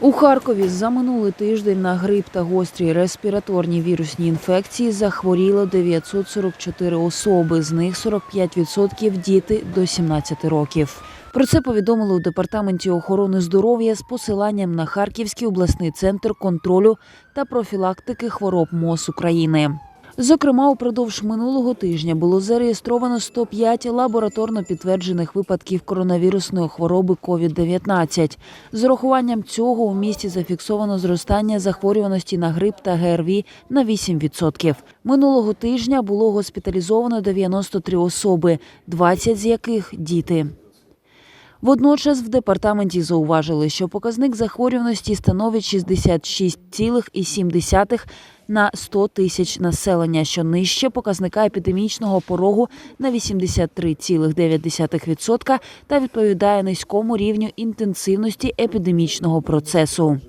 У Харкові за минулий тиждень на грип та гострі респіраторні вірусні інфекції захворіло 944 особи, з них 45% – діти до 17 років. Про це повідомили у департаменті охорони здоров'я з посиланням на Харківський обласний центр контролю та профілактики хвороб МОЗ України. Зокрема, упродовж минулого тижня було зареєстровано 105 лабораторно підтверджених випадків коронавірусної хвороби COVID-19. З урахуванням цього у місті зафіксовано зростання захворюваності на грип та ГРВІ на 8%. Минулого тижня було госпіталізовано 93 особи, 20 з яких діти. Водночас в департаменті зауважили, що показник захворюваності становить 66,7 на 100 тисяч населення, що нижче показника епідемічного порогу на 83,9% та відповідає низькому рівню інтенсивності епідемічного процесу.